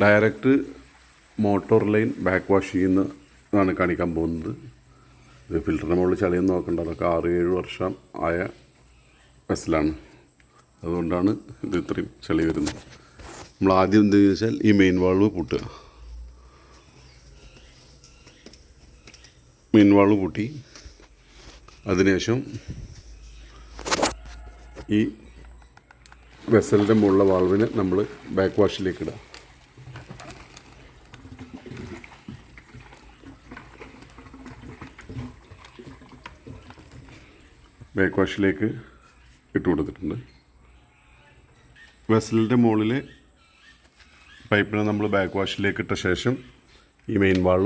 Direct motor line back wash ചെയ്യുന്നതാണ് കാണിക്കാൻ പോകുന്നത്. ഇത് ഫിൽറ്ററിന് മുകളിൽ ചളിയൊന്നും നോക്കണ്ട. അതൊക്കെ ആറ് ഏഴ് വർഷം ആയ വെസലാണ്. അതുകൊണ്ടാണ് ഇത് ഇത്രയും ചളി വരുന്നത്. നമ്മൾ ആദ്യം എന്ത് വെച്ചാൽ ഈ മെയിൻ വാൾവ് പൂട്ടുക. മെയിൻ വാൾവ് പൂട്ടി. അതിനുശേഷം ഈ വെസലിന്റെ മുകളിലെ വാൾവിനെ നമ്മൾ ബാക്ക് വാഷിലേക്ക് ഇടുക. ബാക്ക് വാഷിലേക്ക് ഇട്ട് കൊടുത്തിട്ടുണ്ട്. വെസലിന്റെ മുകളിൽ പൈപ്പിനെ നമ്മൾ ബാക്ക് വാഷിലേക്ക് ഇട്ട ശേഷം ഈ മെയിൻ വാൾ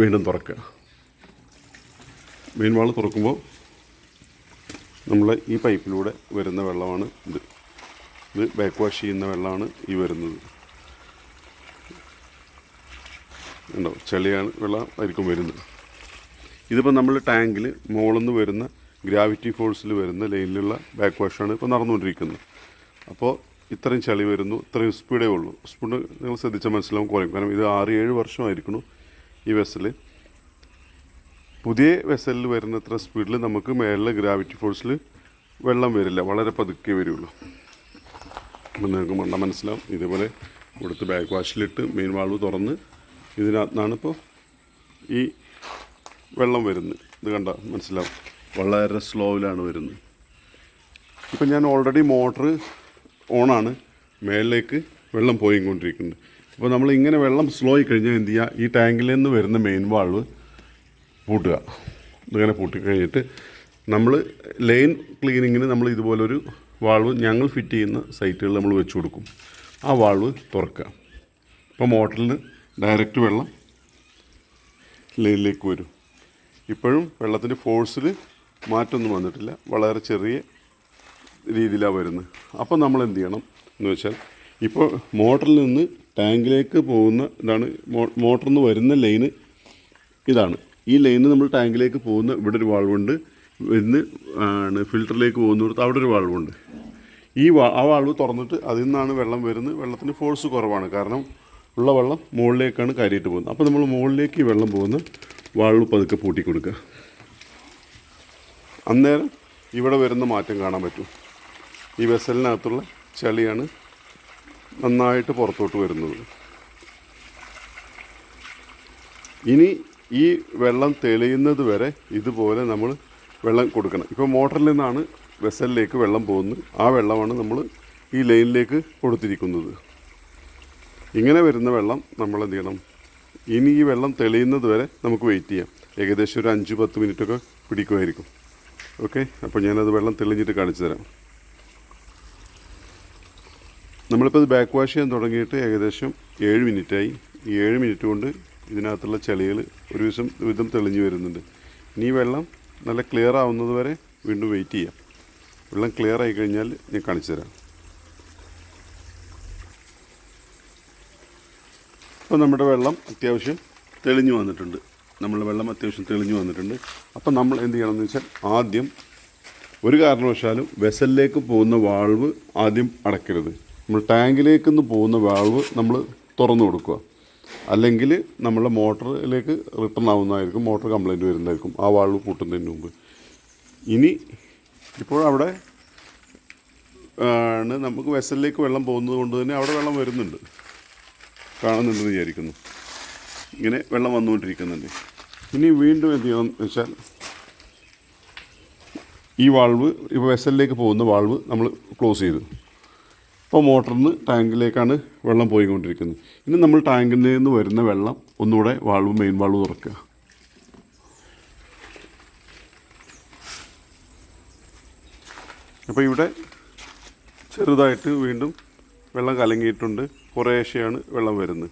വീണ്ടും തുറക്കുക. മെയിൻ വാൾ തുറക്കുമ്പോൾ നമ്മൾ ഈ പൈപ്പിലൂടെ വരുന്ന വെള്ളമാണ് ഇത്. ഇത് ബാക്ക് വാഷ് ചെയ്യുന്ന വെള്ളമാണ് ഈ വരുന്നത്. ഉണ്ടോ ചെളിയാണ് വെള്ളം ആയിരിക്കും വരുന്നത്. ഇതിപ്പോൾ നമ്മൾ ടാങ്കിൽ മുകളിൽ നിന്ന് വരുന്ന ഗ്രാവിറ്റി ഫോഴ്സിൽ വരുന്ന ലൈനിലുള്ള ബാക്ക് വാഷാണ് ഇപ്പോൾ നടന്നുകൊണ്ടിരിക്കുന്നത്. അപ്പോൾ ഇത്രയും ചളി വരുന്നു ഇത്രയും സ്പീഡേ ഉള്ളൂ. സ്പീഡ് നിങ്ങൾ ശ്രദ്ധിച്ചാൽ മനസ്സിലാവും കുറയും കാരണം ഇത് ആറ് ഏഴ് വർഷമായിരിക്കണം ഈ വെസൽ പുതിയ വെസലിൽ വരുന്നത്ര സ്പീഡിൽ നമുക്ക് മേളിലെ ഗ്രാവിറ്റി ഫോഴ്സിൽ വെള്ളം വരില്ല വളരെ പതുക്കെ വരുള്ളൂ. അപ്പം നിങ്ങൾക്ക് മണ്ണ മനസ്സിലാവും. ഇതേപോലെ ഇവിടുത്തെ ബാക്ക് വാഷിലിട്ട് മെയിൻ വാൾവ് തുറന്ന് ഇതിനകത്താണ് ഇപ്പോൾ ഈ വെള്ളം വരുന്നത്. ഇത് കണ്ട? മനസ്സിലാവും. വളരെ സ്ലോയിലാണ് വരുന്നത്. ഇപ്പം ഞാൻ ഓൾറെഡി മോട്ടർ ഓണാണ് മേളിലേക്ക് വെള്ളം പോയിക്കൊണ്ടിരിക്കുന്നുണ്ട്. അപ്പോൾ നമ്മൾ ഇങ്ങനെ വെള്ളം സ്ലോ ആയി കഴിഞ്ഞാൽ എന്ത് ചെയ്യുക ഈ ടാങ്കിൽ നിന്ന് വരുന്ന മെയിൻ വാൾവ് പൂട്ടുക. ഇങ്ങനെ പൂട്ടി കഴിഞ്ഞിട്ട് നമ്മൾ ലൈൻ ക്ലീനിങ്ങിന് നമ്മൾ ഇതുപോലൊരു വാൾവ് ഞങ്ങൾ ഫിറ്റ് ചെയ്യുന്ന സൈറ്റുകൾ നമ്മൾ വെച്ച് കൊടുക്കും. ആ വാൾവ് തുറക്കുക. ഇപ്പോൾ മോട്ടറിൽ ഡയറക്റ്റ് വെള്ളം ലൈനിലേക്ക് വരും. ഇപ്പോഴും വെള്ളത്തിന്റെ ഫോഴ്സിൽ മാറ്റമൊന്നും വന്നിട്ടില്ല. വളരെ ചെറിയ രീതിയിലാണ് വരുന്നത്. അപ്പോൾ നമ്മൾ എന്ത് ചെയ്യണം എന്ന് വെച്ചാൽ ഇപ്പോൾ മോട്ടറിൽ നിന്ന് ടാങ്കിലേക്ക് പോകുന്ന ഇതാണ് മോട്ടറിൽ നിന്ന് വരുന്ന ലൈന് ഇതാണ്. ഈ ലൈന് നമ്മൾ ടാങ്കിലേക്ക് പോകുന്ന ഇവിടെ ഒരു വാൾവുണ്ട്. ഇന്ന് ആണ് ഫിൽറ്ററിലേക്ക് പോകുന്നിടത്ത് അവിടെ ഒരു വാൾവുണ്ട്. ഈ വാ ആ വാൾവ് തുറന്നിട്ട് അതിൽ നിന്നാണ് വെള്ളം വരുന്നത്. വെള്ളത്തിന് ഫോഴ്സ് കുറവാണ്. കാരണം ഉള്ള വെള്ളം മുകളിലേക്കാണ് കയറിയിട്ട് പോകുന്നത്. അപ്പോൾ നമ്മൾ മുകളിലേക്ക് ഈ വെള്ളം പോകുന്ന വാൾവ് പതുക്കെ പൂട്ടി കൊടുക്കുക അന്നേരം ഇവിടെ വരുന്ന മാറ്റം കാണാൻ പറ്റും. ഈ വെസലിനകത്തുള്ള ചളിയാണ് നന്നായിട്ട് പുറത്തോട്ട് വരുന്നത്. ഇനി ഈ വെള്ളം തെളിയുന്നത് വരെ ഇതുപോലെ നമ്മൾ വെള്ളം കൊടുക്കണം. ഇപ്പോൾ മോട്ടറിൽ നിന്നാണ് വെസലിലേക്ക് വെള്ളം പോകുന്നത്. ആ വെള്ളമാണ് നമ്മൾ ഈ ലൈനിലേക്ക് കൊടുത്തിരിക്കുന്നത്. ഇങ്ങനെ വരുന്ന വെള്ളം നമ്മൾ എന്ത് ചെയ്യണം? ഇനി ഈ വെള്ളം തെളിയുന്നത് വരെ നമുക്ക് വെയിറ്റ് ചെയ്യാം. ഏകദേശം ഒരു അഞ്ച് പത്ത് മിനിറ്റൊക്കെ പിടിക്കുമായിരിക്കും. ഓക്കെ അപ്പോൾ ഞാനത് വെള്ളം തെളിഞ്ഞിട്ട് കാണിച്ചു തരാം. നമ്മളിപ്പോൾ ഇത് ബാക്ക് വാഷ് ചെയ്യാൻ തുടങ്ങിയിട്ട് ഏകദേശം ഏഴ് മിനിറ്റായി. ഈ ഏഴ് മിനിറ്റ് കൊണ്ട് ഇതിനകത്തുള്ള ചെളികൾ ഒരു ദിവസം വിധം തെളിഞ്ഞു വരുന്നുണ്ട്. ഇനി വെള്ളം നല്ല ക്ലിയർ ആവുന്നത് വരെ വീണ്ടും വെയിറ്റ് ചെയ്യാം. വെള്ളം ക്ലിയർ ആയി കഴിഞ്ഞാൽ ഞാൻ കാണിച്ചു തരാം. അപ്പോൾ നമ്മുടെ വെള്ളം അത്യാവശ്യം തെളിഞ്ഞു വന്നിട്ടുണ്ട്. നമ്മുടെ വെള്ളം അത്യാവശ്യം തെളിഞ്ഞു വന്നിട്ടുണ്ട്. അപ്പം നമ്മൾ എന്ത് ചെയ്യണമെന്ന് വെച്ചാൽ ആദ്യം ഒരു കാരണവശാലും വെസലിലേക്ക് പോകുന്ന വാൾവ് ആദ്യം അടയ്ക്കരുത്. നമ്മൾ ടാങ്കിലേക്ക് നിന്ന് പോകുന്ന വാൾവ് നമ്മൾ തുറന്നു കൊടുക്കുക. അല്ലെങ്കിൽ നമ്മളെ മോട്ടറിലേക്ക് റിട്ടേൺ ആവുന്നതായിരിക്കും മോട്ടർ കംപ്ലൈന്റ് വരുന്നതായിരിക്കും ആ വാൾവ് പൂട്ടുന്നതിന് മുമ്പ്. ഇനി ഇപ്പോൾ അവിടെ ആണ് നമുക്ക് വെസലിലേക്ക് വെള്ളം പോകുന്നത് കൊണ്ട് തന്നെ അവിടെ വെള്ളം വരുന്നുണ്ട്. കാണുന്നുണ്ടെന്ന് വിചാരിക്കുന്നു. ഇങ്ങനെ വെള്ളം വന്നുകൊണ്ടിരിക്കുന്നുണ്ട്. ഇനി വീണ്ടും എന്ത് ചെയ്യണം എന്ന് വെച്ചാൽ ഈ വാൾവ് ഇപ്പോൾ വെസലിലേക്ക് പോകുന്ന വാൾവ് നമ്മൾ ക്ലോസ് ചെയ്തു. ഇപ്പോൾ മോട്ടറിൽ നിന്ന് ടാങ്കിലേക്കാണ് വെള്ളം പോയിക്കൊണ്ടിരിക്കുന്നത്. ഇനി നമ്മൾ ടാങ്കിൽ നിന്ന് വരുന്ന വെള്ളം ഒന്നുകൂടെ വാൾവ് മെയിൻ വാൾവ് തുറക്കുക. അപ്പോൾ ഇവിടെ ചെറുതായിട്ട് വീണ്ടും വെള്ളം കലങ്ങിയിട്ടുണ്ട്. കുറേശ്ശെയാണ് വെള്ളം വരുന്നത്.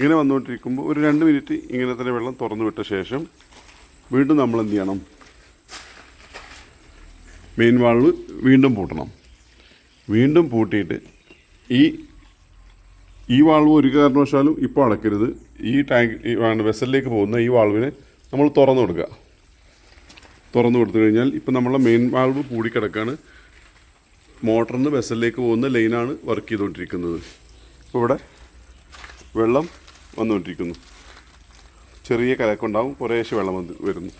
ഇങ്ങനെ വന്നുകൊണ്ടിരിക്കുമ്പോൾ ഒരു രണ്ട് മിനിറ്റ് ഇങ്ങനെ തന്നെ വെള്ളം തുറന്നു വിട്ട ശേഷം വീണ്ടും നമ്മൾ എന്ത് ചെയ്യണം? മെയിൻ വാൾവ് വീണ്ടും പൂട്ടണം. വീണ്ടും പൂട്ടിയിട്ട് ഈ ഈ വാൾവ് ഒരു കാരണവശാലും ഇപ്പോൾ അടക്കരുത്. ഈ ടാങ്ക് വെസലിലേക്ക് പോകുന്ന ഈ വാൾവിനെ നമ്മൾ തുറന്നു കൊടുക്കുക. തുറന്നു കൊടുത്തു കഴിഞ്ഞാൽ ഇപ്പം നമ്മളെ മെയിൻ വാൾവ് പൂടിക്കിടക്കാണ് മോട്ടറിൽ നിന്ന് വെസലിലേക്ക് പോകുന്ന ലൈനാണ് വർക്ക് ചെയ്തുകൊണ്ടിരിക്കുന്നത്. ഇപ്പോൾ ഇവിടെ വെള്ളം വന്നുകൊണ്ടിരിക്കുന്നു. ചെറിയ കലക്കുണ്ടാവും കുറേശ്ശെ വെള്ളം വന്ന് വരുന്നു.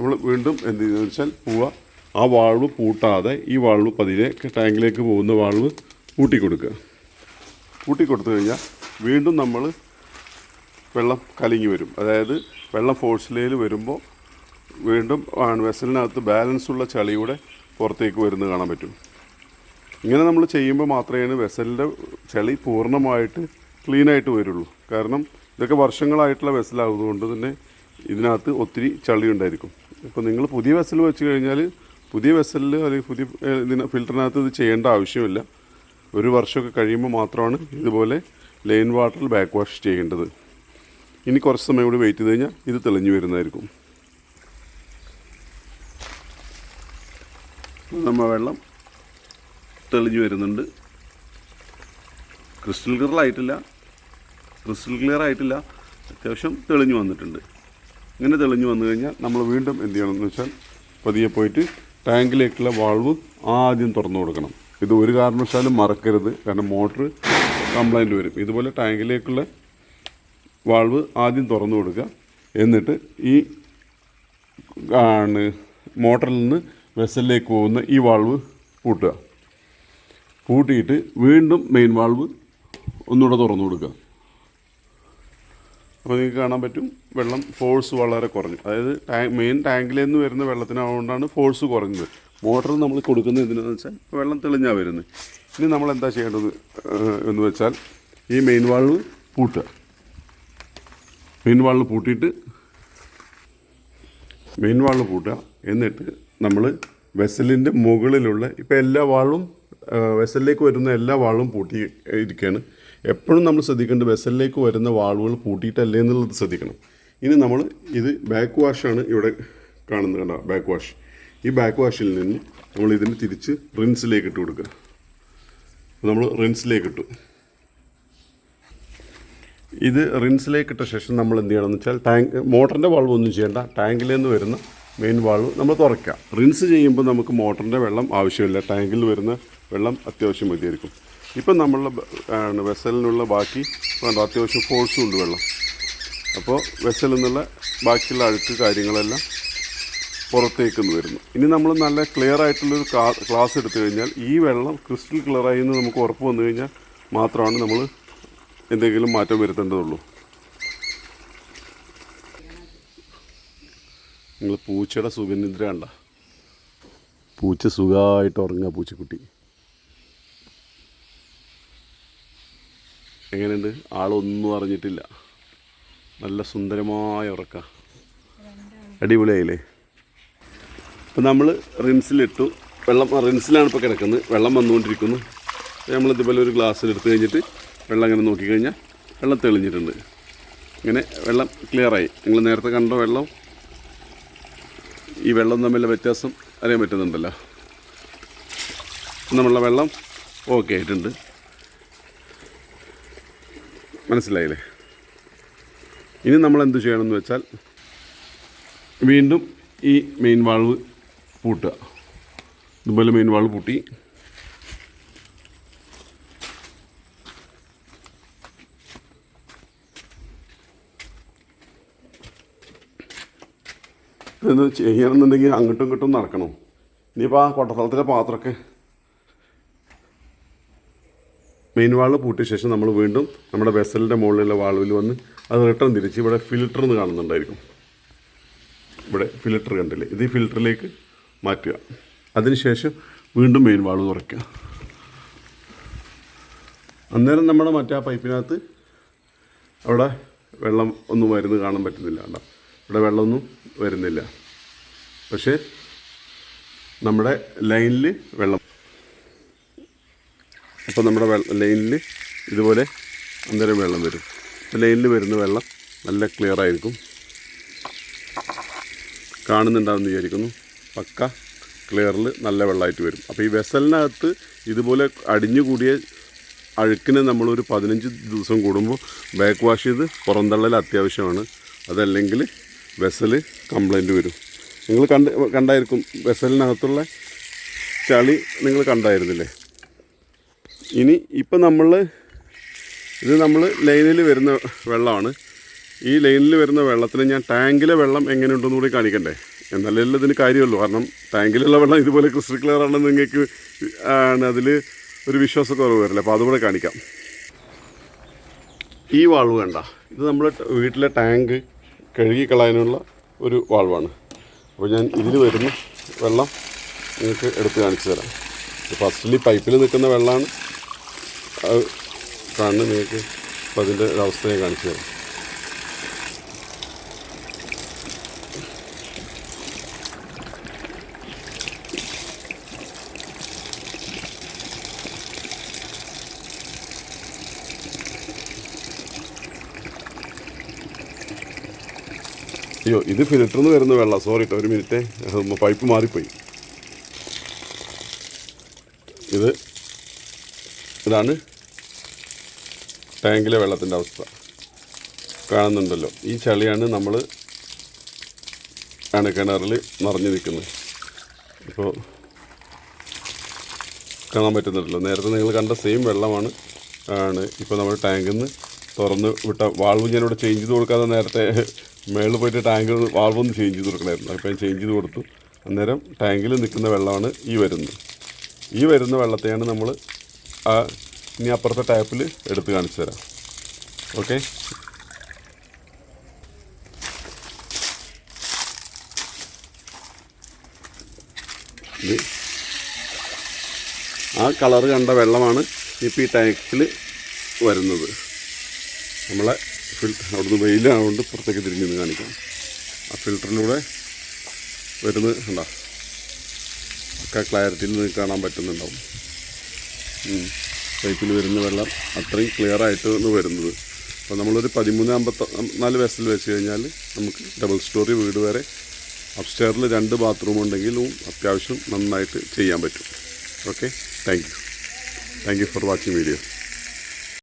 നമ്മൾ വീണ്ടും എന്ത് ചെയ്യുന്നത് വെച്ചാൽ പൂവ ആ വാൾവ് പൂട്ടാതെ ഈ വാൾവ് പതിയെ ടാങ്കിലേക്ക് പോകുന്ന വാൾവ് പൂട്ടിക്കൊടുക്കുക. പൂട്ടിക്കൊടുത്തു കഴിഞ്ഞാൽ വീണ്ടും നമ്മൾ വെള്ളം കലങ്ങി വരും. അതായത് വെള്ളം ഫോഴ്സിലേൽ വരുമ്പോൾ വീണ്ടും വെസലിനകത്ത് ബാലൻസ് ഉള്ള ചളിയുടെ പുറത്തേക്ക് വരുന്നത് കാണാൻ പറ്റും. ഇങ്ങനെ നമ്മൾ ചെയ്യുമ്പോൾ മാത്രമേ വെസലിന്റെ ചളി പൂർണമായിട്ട് ക്ലീനായിട്ട് വരുള്ളൂ. കാരണം ഇതൊക്കെ വർഷങ്ങളായിട്ടുള്ള വെസലായതുകൊണ്ട് തന്നെ ഇതിനകത്ത് ഒത്തിരി ചളി ഉണ്ടായിരിക്കും ഇപ്പോൾ നിങ്ങൾ പുതിയ വെസൽ വെച്ച് കഴിഞ്ഞാൽ പുതിയ വെസലിൽ അല്ലെങ്കിൽ പുതിയ ഇതിന് ഫിൽറ്ററിനകത്ത് ഇത് ചെയ്യേണ്ട ആവശ്യമില്ല. ഒരു വർഷമൊക്കെ കഴിയുമ്പോൾ മാത്രമാണ് ഇതുപോലെ ലൈൻ വാട്ടറിൽ ബാക്ക് വാഷ് ചെയ്യേണ്ടത്. ഇനി കുറച്ച് സമയം കൂടി വെയിറ്റ് ചെയ്ത് കഴിഞ്ഞാൽ ഇത് തെളിഞ്ഞു വരുന്നതായിരിക്കും. നമ്മ വെള്ളം തെളിഞ്ഞു വരുന്നുണ്ട്. ക്രിസ്റ്റൽ ക്ലിയർ ആയിട്ടില്ല ക്രിസ്റ്റൽ ക്ലിയർ ആയിട്ടില്ല. അത്യാവശ്യം തെളിഞ്ഞു വന്നിട്ടുണ്ട്. ഇങ്ങനെ തെളിഞ്ഞു വന്നു കഴിഞ്ഞാൽ നമ്മൾ വീണ്ടും എന്ത് ചെയ്യണം എന്ന് വെച്ചാൽ പതിയെ പോയിട്ട് ടാങ്കിലേക്കുള്ള വാൾവ് ആദ്യം തുറന്നു കൊടുക്കണം. ഇത് ഒരു കാരണവശാലും മറക്കരുത്. കാരണം മോട്ടർ കംപ്ലൈന്റ് വരും. ഇതുപോലെ ടാങ്കിലേക്കുള്ള വാൾവ് ആദ്യം തുറന്നു കൊടുക്കുക. എന്നിട്ട് ഈ ആണ് മോട്ടറിൽ നിന്ന് വെസലിലേക്ക് പോകുന്ന ഈ വാൾവ് പൂട്ടുക. പൂട്ടിയിട്ട് വീണ്ടും മെയിൻ വാൾവ് ഒന്നുകൂടെ തുറന്നു കൊടുക്കുക. അപ്പോൾ നിങ്ങൾക്ക് കാണാൻ പറ്റും വെള്ളം ഫോഴ്സ് വളരെ കുറഞ്ഞു. അതായത് ടാങ്ക് മെയിൻ ടാങ്കിൽ നിന്ന് വരുന്ന വെള്ളത്തിനാവുകൊണ്ടാണ് ഫോഴ്സ് കുറഞ്ഞത്. മോട്ടർ നമ്മൾ കൊടുക്കുന്നത് എന്തിനാന്ന് വെച്ചാൽ വെള്ളം തെളിഞ്ഞാൽ വരുന്നത്. ഇനി നമ്മൾ എന്താ ചെയ്യേണ്ടത് എന്ന് വെച്ചാൽ ഈ മെയിൻ വാൾവ് പൂട്ടുക. മെയിൻ വാൾവ് പൂട്ടിയിട്ട് മെയിൻ വാൾവ് പൂട്ടുക. എന്നിട്ട് നമ്മൾ വെസലിന്റെ മുകളിലുള്ള ഇപ്പോൾ എല്ലാ വാളും വെസലിലേക്ക് വരുന്ന എല്ലാ വാളും പൂട്ടി ഇരിക്കുകയാണ്. എപ്പോഴും നമ്മൾ ശ്രദ്ധിക്കേണ്ടത് വെസലിലേക്ക് വരുന്ന വാളുകൾ പൂട്ടിയിട്ടല്ലേ എന്നുള്ളത് ശ്രദ്ധിക്കണം. ഇനി നമ്മൾ ഇത് ബാക്ക് വാഷാണ് ഇവിടെ കാണുന്നത് കണ്ട? ബാക്ക് വാഷ് ഈ ബാക്ക് വാഷിൽ നിന്ന് നമ്മൾ ഇതിന് തിരിച്ച് റിൻസിലേക്ക് ഇട്ട് കൊടുക്കുക. നമ്മൾ റിൻസിലേക്ക് ഇട്ടു. ഇത് റിൻസിലേക്ക് ഇട്ട ശേഷം നമ്മൾ എന്ത് ചെയ്യണമെന്ന് വെച്ചാൽ ടാങ്ക് മോട്ടറിന്റെ വാൾവ് ഒന്നും ചെയ്യേണ്ട. ടാങ്കിൽ നിന്ന് വരുന്ന മെയിൻ വാൾവ് നമ്മൾ തുറക്കുക. റിൻസ് ചെയ്യുമ്പോൾ നമുക്ക് മോട്ടറിന്റെ വെള്ളം ആവശ്യമില്ല. ടാങ്കിൽ വരുന്ന വെള്ളം അത്യാവശ്യം മതിയായിരിക്കും. ഇപ്പം നമ്മൾ വെസലിനുള്ള ബാക്കി വേണ്ട അത്യാവശ്യം ഫോഴ്സും ഉണ്ട് വെള്ളം. അപ്പോൾ വെസലിൽ നിന്നുള്ള ബാക്കിയുള്ള അഴുക്ക് കാര്യങ്ങളെല്ലാം പുറത്തേക്ക് വരുന്നു. ഇനി നമ്മൾ നല്ല ക്ലിയർ ആയിട്ടുള്ളൊരു ക്ലാസ് എടുത്തു കഴിഞ്ഞാൽ ഈ വെള്ളം ക്രിസ്റ്റൽ ക്ലിയറായി എന്ന് നമുക്ക് ഉറപ്പ് വന്നു കഴിഞ്ഞാൽ മാത്രമാണ് നമ്മൾ എന്തെങ്കിലും മാറ്റം വരുത്തേണ്ടതുള്ളൂ. നിങ്ങൾ പൂച്ചയുടെ സുഖനിദ്ര കണ്ട? പൂച്ച സുഖമായിട്ട് ഉറങ്ങുക പൂച്ചക്കുട്ടി. എങ്ങനെയുണ്ട്? ആളൊന്നും അറിഞ്ഞിട്ടില്ല. നല്ല സുന്ദരമായ ഉറക്ക. അടിപൊളിയായില്ലേ? അപ്പോൾ നമ്മൾ റിൻസിലിട്ടു വെള്ളം റിംസിലാണ് ഇപ്പോൾ കിടക്കുന്നത്. വെള്ളം വന്നുകൊണ്ടിരിക്കുന്നു. നമ്മൾ ഇതുപോലെ ഒരു ഗ്ലാസ്സിൽ എടുത്തു കഴിഞ്ഞിട്ട് വെള്ളം അങ്ങനെ നോക്കിക്കഴിഞ്ഞാൽ വെള്ളം തെളിഞ്ഞിട്ടുണ്ട്. ഇങ്ങനെ വെള്ളം ക്ലിയറായി നിങ്ങൾ നേരത്തെ കണ്ട വെള്ളം ഈ വെള്ളം തമ്മിലുള്ള വ്യത്യാസം അറിയാൻ പറ്റുന്നുണ്ടല്ലോ. നമ്മളുടെ വെള്ളം ഓക്കെ ആയിട്ടുണ്ട്. മനസ്സിലായില്ലേ? ഇനി നമ്മൾ എന്ത് ചെയ്യണമെന്ന് വെച്ചാൽ വീണ്ടും ഈ മെയിൻ വാൾവ് പൂട്ടുക. ഇതുപോലെ മെയിൻ വാൾവ് പൂട്ടി. ഇത് ചെയ്യണമെന്നുണ്ടെങ്കിൽ അങ്ങോട്ടും ഇങ്ങോട്ടും നടക്കണം. ഇനിയിപ്പോൾ ആ കൊട്ടസ്ഥലത്തിലെ പാത്രമൊക്കെ മെയിൻ വാൾവ് പൂട്ടിയ ശേഷം നമ്മൾ വീണ്ടും നമ്മുടെ വെസലിന്റെ മുകളിലുള്ള വാൾവിൽ വന്ന് അത് റിട്ടേൺ തിരിച്ച് ഇവിടെ ഫിൽറ്റർ എന്ന് കാണുന്നുണ്ടായിരിക്കും. ഇവിടെ ഫിൽറ്റർ കണ്ടില്ലേ? ഇത് ഈ ഫിൽറ്ററിലേക്ക് മാറ്റുക. അതിനുശേഷം വീണ്ടും മെയിൻ വാൾവ് തുറയ്ക്കുക അന്നേരം നമ്മുടെ മറ്റേ ആ പൈപ്പിനകത്ത് അവിടെ വെള്ളം ഒന്നും വരുന്നത് കാണാൻ പറ്റുന്നില്ല കണ്ടോ? ഇവിടെ വെള്ളമൊന്നും വരുന്നില്ല. പക്ഷേ നമ്മുടെ ലൈനിൽ വെള്ളം അപ്പോൾ നമ്മുടെ ലൈനിൽ ഇതുപോലെ അന്നേരം വെള്ളം വരും. ലൈനിൽ വരുന്ന വെള്ളം നല്ല ക്ലിയർ ആയിരിക്കും. കാണുന്നുണ്ടാവുമെന്ന് വിചാരിക്കുന്നു. പക്ക ക്ലിയറിൽ നല്ല വെള്ളമായിട്ട് വരും. അപ്പോൾ ഈ വെസലിനകത്ത് ഇതുപോലെ അടിഞ്ഞുകൂടിയ അഴുക്കിനെ നമ്മളൊരു പതിനഞ്ച് ദിവസം കൂടുമ്പോൾ ബാക്ക് വാഷ് ചെയ്ത് പുറന്തള്ളൽ അത്യാവശ്യമാണ്. അതല്ലെങ്കിൽ വെസൽ കംപ്ലൈന്റ് വരും. നിങ്ങൾ കണ്ട് കണ്ടായിരിക്കും വെസലിനകത്തുള്ള ചളി നിങ്ങൾ കണ്ടായിരുന്നില്ലേ? ഇനി ഇപ്പം നമ്മൾ ഇത് നമ്മൾ ലൈനിൽ വരുന്ന വെള്ളമാണ്. ഈ ലൈനിൽ വരുന്ന വെള്ളത്തിന് ഞാൻ ടാങ്കിലെ വെള്ളം എങ്ങനെയുണ്ടെന്ന് കൂടി കാണിക്കണ്ടേ? എന്നാലും ഇതിന് കാര്യമല്ലോ കാരണം ടാങ്കിലുള്ള വെള്ളം ഇതുപോലെ ക്രിസ്റ്റൽ ക്ലിയർ ആണെന്ന് നിങ്ങൾക്ക് ആണ് അതിൽ ഒരു വിശ്വാസക്കുറവ് വരില്ല? അപ്പോൾ അതുകൂടെ കാണിക്കാം. ഈ വാൾവ് വേണ്ട ഇത് നമ്മൾ വീട്ടിലെ ടാങ്ക് കഴുകി കളയാനുള്ള ഒരു വാൾവാണ്. അപ്പോൾ ഞാൻ ഇതിൽ വരുന്ന വെള്ളം നിങ്ങൾക്ക് എടുത്ത് കാണിച്ചു തരാം. ഫസ്റ്റിൽ പൈപ്പിൽ നിൽക്കുന്ന വെള്ളമാണ്. അത് കാണുന്ന നിങ്ങൾക്ക് അപ്പോൾ അതിന്റെ ഒരവസ്ഥ ഞാൻ കാണിച്ചു തരാം. അയ്യോ ഇത് ഫിൽറ്ററിൽ നിന്ന് വരുന്ന വെള്ളം. സോറി കേട്ടോ ഒരു മിനിറ്റേ. പൈപ്പ് മാറിപ്പോയി. ഇത് ഇതാണ് ടാങ്കിലെ വെള്ളത്തിന്റെ അവസ്ഥ. കാണുന്നുണ്ടല്ലോ. ഈ ചളിയാണ് നമ്മൾ ആണ് കിണറിൽ നിറഞ്ഞു നിൽക്കുന്നത്. ഇപ്പോൾ കാണാൻ പറ്റുന്നുണ്ടല്ലോ. നേരത്തെ നിങ്ങൾ കണ്ട സെയിം വെള്ളമാണ് ആണ് ഇപ്പോൾ നമ്മൾ ടാങ്കിൽ നിന്ന് തുറന്ന് വിട്ട വാൾവ് ഞാനിവിടെ ചേഞ്ച് ചെയ്ത് കൊടുക്കാതെ നേരത്തെ മേളിൽ പോയിട്ട് ടാങ്കിൽ വാൾവ് ഒന്ന് ചേഞ്ച് ചെയ്ത് കൊടുക്കണമായിരുന്നു. അപ്പോൾ ഞാൻ ചേഞ്ച് ചെയ്ത് കൊടുത്തു. അന്നേരം ടാങ്കിൽ നിൽക്കുന്ന വെള്ളമാണ് ഈ വരുന്നത്. ഈ വരുന്ന വെള്ളത്തെയാണ് നമ്മൾ ആ ഇനി അപ്പുറത്തെ ടാപ്പിൽ എടുത്ത് കാണിച്ചു തരാം. ഓക്കെ? ആ കളർ കണ്ട വെള്ളമാണ് ഇപ്പോൾ ഈ ടാങ്കിൽ വരുന്നത്. നമ്മളെ ഫിൽറ്റർ അവിടുന്ന് വെയിലായതുകൊണ്ട് പുറത്തേക്ക് തിരിഞ്ഞ് കാണിക്കാം. ആ ഫിൽറ്ററിലൂടെ വരുന്നത് ഉണ്ടാ ഒക്കെ ക്ലാരിറ്റിയിൽ നിന്ന് കാണാൻ പറ്റുന്നുണ്ടാവും. പൈപ്പിൽ വരുന്ന വെള്ളം അത്രയും ക്ലിയർ ആയിട്ടാണ് വരുന്നത്. അപ്പോൾ നമ്മളൊരു പതിമൂന്ന് അമ്പത്തി നാല് വെസൽ വെച്ച് കഴിഞ്ഞാൽ നമുക്ക് ഡബിൾ സ്റ്റോറി വീട് വരെ അപ്സ്റ്റെയറിൽ രണ്ട് ബാത്റൂം ഉണ്ടെങ്കിലും അത്യാവശ്യം നന്നായിട്ട് ചെയ്യാൻ പറ്റും. Okay thank you thank you for watching video